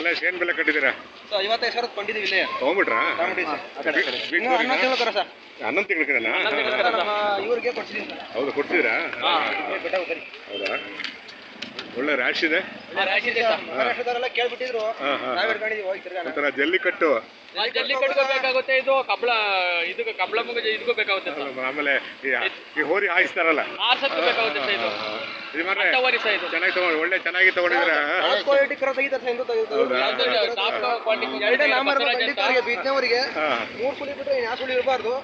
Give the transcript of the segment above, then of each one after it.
ಕಲೇಶ್ ಏನ್ ಬೆಲೆ ಕಟ್ಟಿದ್ದೀರಾ? ಐವತ್ತೈದು ಸಾವಿರ ಕೊಂಡಿದ್ದೀವಿ ಇಲ್ಲೇ. ತಗೊಂಬಿಟ್ರಾ ಹನ್ನೊಂದು ತಿಂಗಳು ಕರ ಸರ್. ಹನ್ನೊಂದು ತಿಂಗಳ ಇವ್ರಿಗೆ ಕೊಡ್ಸಿದ್ದೀನಿ ಹೌದು ಕೊಡ್ತಿದ್ದೀರಾ. ಹೌದಾ? ಒಳ್ಳೆ ರ್ಯಾಶ್ ಇದೆ. ಕೇಳ್ಬಿಟ್ಟಿದ್ರು. ಹಾ, ಹಾ, ನಾವ್ ಹಾ. ಹಿಡ್ಕೊಂಡಿದ್ದೀವಿ ಹೋಗಿ ತಿರ್ಗಾನ ಒಂಥರ ಜಲ್ಲಿ ಕಟ್ಟು. ಜಲ್ಲಿ ಕಟ್ಕೋಬೇಕಾಗುತ್ತೆ ಇದು ಕಬ್ಳ ಇದಕ್ಕೆ ಕಬ್ಳ ಮುಗ ಇದಕ್ಕೂ ಬೇಕಾಗುತ್ತೆ ಸರ್. ಆಮೇಲೆ ಈ ಈ ಹೋರಿ ಹಾಯಿಸ್ತಾರಲ್ಲ. ಆರ್ಸಕ್ಕೂ ಬೇಕಾಗುತ್ತೆ ಸರ್ ಇದು. ಇದು ಮಾರ್ರೆ ಅಂಟವರಿ ಸರ್ ಇದು. ಚೆನ್ನಾಗಿ ತಗೊಂಡು ಒಳ್ಳೆ ಚೆನ್ನಾಗಿ ತಗೊಂಡಿದ್ರೆ ಟಾಪ್ ಕ್ವಾಲಿಟಿ ಕರ ತೆಗಿತಾರೆ ಸರ್, ಇಂದು ತೆಗಿತಾರೆ. ಯಾವ್ದು ಟಾಪ್ ಕ್ವಾಲಿಟಿ ಎರಡೇ ನಾಮ ಇರ್ಬೇಕು ಬೀಜ್ನವರಿಗೆ. ಹಾ. ಮೂರು ಸುಳಿ ಬಿಟ್ರೆ ಇನ್ನು ಯಾವ ಸುಳಿ ಇರಬಾರ್ದು?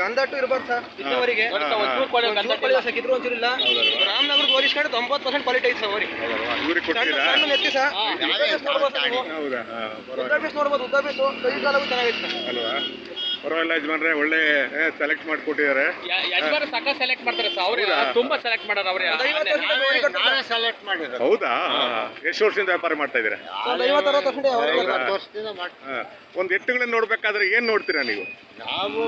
ಗಂಧಟ್ಟು ಇರಬಾರ್ದು ಸರ್ ಬೀಜ್ನವರಿಗೆ. ಒಂಚೂರು ಸಿಕ್ಕಿದ್ರು ಒಂಚೂರು ಇಲ್ಲ. ರಾಮನಗರದ ಹೋಲಿಸ್ಕೊಂಡು ತೊಂಬತ್ತು ಪರ್ಸೆಂಟ್ ಕ್ವಾಲಿಟಿ ಐತೆ ಸರ್ ಅವ್ರಿಗೆ ಇವ್ರಿಗೆ ಪರವಾಗಿಲ್ಲ. ಅಲ್ವಾ? ಯಜಮಾನ್ರೆ ಒಳ್ಳೆ ಸೆಲೆಕ್ಟ್ ಮಾಡ್ಕೊಟ್ಟಿದ್ದಾರೆ. ಯಜಮಾನ ಸಕ ಸೆಲೆಕ್ಟ್ ಮಾಡ್ತಾರೆ ಸರ್. ಅವ್ರೆ ತುಂಬಾ ಸೆಲೆಕ್ಟ್ ಮಾಡೋರು ಅವ್ರೆ ಸೆಲೆಕ್ಟ್ ಹೌದಾ? ಎಷ್ಟು ವರ್ಷದಿಂದ ವ್ಯಾಪಾರ ಮಾಡ್ತಾ ಇದ್ದೀರಾ. ಒಂದ್ ಎತ್ತುಗಳನ್ನ ನೋಡ್ಬೇಕಾದ್ರೆ ಏನ್ ನೋಡ್ತೀರಾ ನೀವು? ನಾವು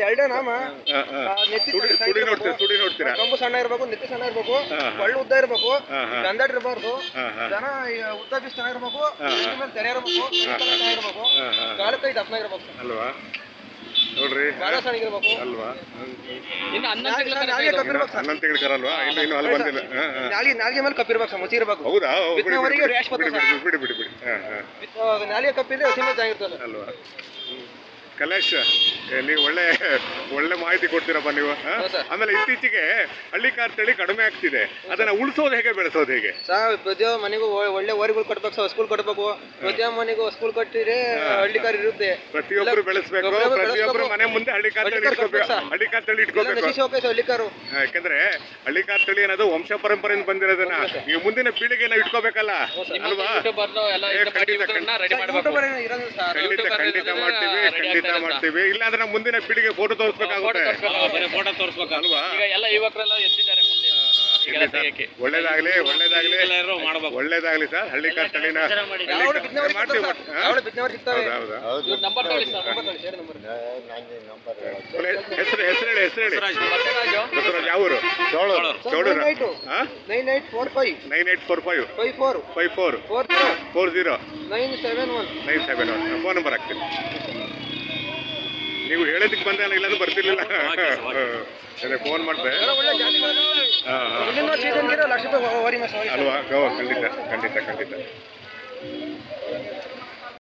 ಎರಡೇ ನಾಮ ನೆತ್ತಿ ಸುಡಿ ಇರ್ಬೇಕು. ನೋಡ್ತೀರಾ ಸುಡಿ ನೋಡ್ತೀರಾ ಕಂಬು ಸಣ್ಣ ಇರಬೇಕು ನೆತ್ತಿ ಸಣ್ಣ ಇರಬೇಕು. ಒಳ್ಳೆ ಉದ್ದ ಇರಬೇಕು. ಗಂಧಟ್ ಇರಬಾರ್ದು. ಜನ ಉದ್ದ ಪೀಸ್ ಚೆನ್ನಾಗಿರ್ಬೇಕು ಹಾ, ಹಾ. ಮೇಲೆ ತೆರೆ ಇರಬೇಕು ಹಾ. ಕಾಲ ಕೈ ದಪ್ಪನ ಇರಬೇಕು ಅಲ್ವಾ ನೋಡ್ರಿ ಅಲ್ವಾ ಇನ್ನು ಹನ್ನೊಂದು ತಿಂಗಳ. ಕಪ್ಪಿರ್ಬೇಕು ಅಲ್ವಾ ಇನ್ನು ಇನ್ನು ಅಲ್ಲಿ ಬಂದಿಲ್ಲ. ನಾಲ್ಗೆ ನಾಲ್ಗೆ ಮೇಲೆ ಕಪ್ಪಿರ್ಬೇಕು ಮುಚ್ಚಿ ಇರಬೇಕು ಹೌದಾ ಬಿಡಿ, ಬಿಡಿ, ಬಿಡಿ, ಬಿಡಿ, ಬಿಡಿ. ನಾಲ್ಗೆ ಕಪ್ಪಿದ್ರೆ ಹಸಿ ಮೇಲೆ ಚೆನ್ನಾಗಿರ್ತದೆ ಅಲ್ವಾ. ಕಲೇಶ್ ನೀವು ಒಳ್ಳೆ ಒಳ್ಳೆ ಮಾಹಿತಿ ಕೊಡ್ತೀರಪ್ಪ ನೀವು. ಆಮೇಲೆ ಇತ್ತೀಚೆಗೆ ಹಳ್ಳಿ ಕಾರ್ ತಳಿ ಕಡಿಮೆ ಆಗ್ತಿದೆ. ಅದನ್ನ ಉಳಿಸೋದು ಹೇಗೆ ಬೆಳೆಸೋದು ಹೇಗೆ? ಸರ್ ಪ್ರತಿಯೊಬ್ಬ ಮನೆಗೂ ಒಳ್ಳೆ ಓರಿಗಳು ಕಟ್ಬೇಕು ಸರ್ ಸ್ಕೂಲ್ ಕಟ್ಬೇಕು. ಪ್ರತಿಯೊಬ್ಬ ಮನೆಗೂ ಸ್ಕೂಲ್ ಕಟ್ಟಿದ್ರೆ ಹಳ್ಳಿ ಕಾರ್ ಇರುತ್ತೆ. ಪ್ರತಿಯೊಬ್ಬರು ಬೆಳೆಸ್ಬೇಕು ಪ್ರತಿಯೊಬ್ರು ಪ್ರತಿಯೊಬ್ಬರು ಮನೆ ಮುಂದೆ ಹಳ್ಳಿ ಕಾರ್ ತಳಿ ಇಟ್ಕೋಬೇಕು. ಹಳ್ಳಿ ಕಾರ್ ತಳಿ ಇಟ್ಕೋಬೇಕು. ಹಳ್ಳಿ ಕಾರು. ಯಾಕಂದ್ರೆ ಹಳ್ಳಿ ಕಾರ್ ತಳಿ ಅನ್ನೋದು ವಂಶ ಪರಂಪರೆಯಿಂದ ಬಂದಿರೋದನ್ನ ನೀವು ಮುಂದಿನ ಪೀಳಿಗೆನ ಇಟ್ಕೋಬೇಕಲ್ಲ ಅಲ್ವಾ? ಖಂಡಿತ, ಖಂಡಿತ. ಖಂಡಿತ ಮಾಡ್ತೀವಿ ಖಂಡಿತ. ಆಗ್ತಾರೆ ಮಾಡ್ತೀವಿ. ಇಲ್ಲಾಂದ್ರೆ ನಮ್ಮ ಮುಂದಿನ ಪೀಳಿಗೆ ಫೋಟೋ ತೋರಿಸ್ಬೇಕಾಗುತ್ತೆ. ಫೋಟೋ ತೋರಿಸ್ಬೇಕು ಅಲ್ವಾ? ಈಗ ಎಲ್ಲ ಯುವಕರೆಲ್ಲ ಎತ್ತಿದ್ದಾರೆ ಮುಂದೆ. ತೆಗಿಯಕ್ಕೆ. ಒಳ್ಳೇದಾಗ್ಲಿ ಒಳ್ಳೇದಾಗ್ಲಿ. ಎಲ್ಲರೂ ಮಾಡ್ಬೇಕು. ಒಳ್ಳೆದಾಗ್ಲಿ ಸರ್ ಹಳ್ಳಿ ಕಾರ್ ತಳಿನ. ಮಾಡ್ತೀವಿ. ಹೌದಾ ಇವ್ರ ನಂಬರ್ ತಗೊಳ್ಳಿ ಸರ್ ನಂಬರ್ ತಗೊಳ್ಳಿ, ನಂಬರ್. ಒಳ್ಳೆ ಹೆಸರು ಹೆಸರು ಹೇಳಿ ಹೆಸರು ಹೇಳಿ. ಬಸವರಾಜು. ಬಸವರಾಜ್? ಯಾವ ಊರು? Cholur. Sir, Chowdur nine eight four five. Nine eight four five. Five four. Five four. Four zero. Four zero. Nine seven one. Nine seven one. Phone number ಹಾಕ್ತೀನಿ. ನೀವು ಹೇಳೋದಕ್ಕೆ ಬಂದ ಇಲ್ಲಾಂದ್ರೆ ಬರ್ತಿರ್ಲಿಲ್ಲ. ಅದೇ ಫೋನ್ ಮಾಡಿದೆ. ಅಲ್ವಾ? ಖಂಡಿತ ಖಂಡಿತ ಖಂಡಿತ.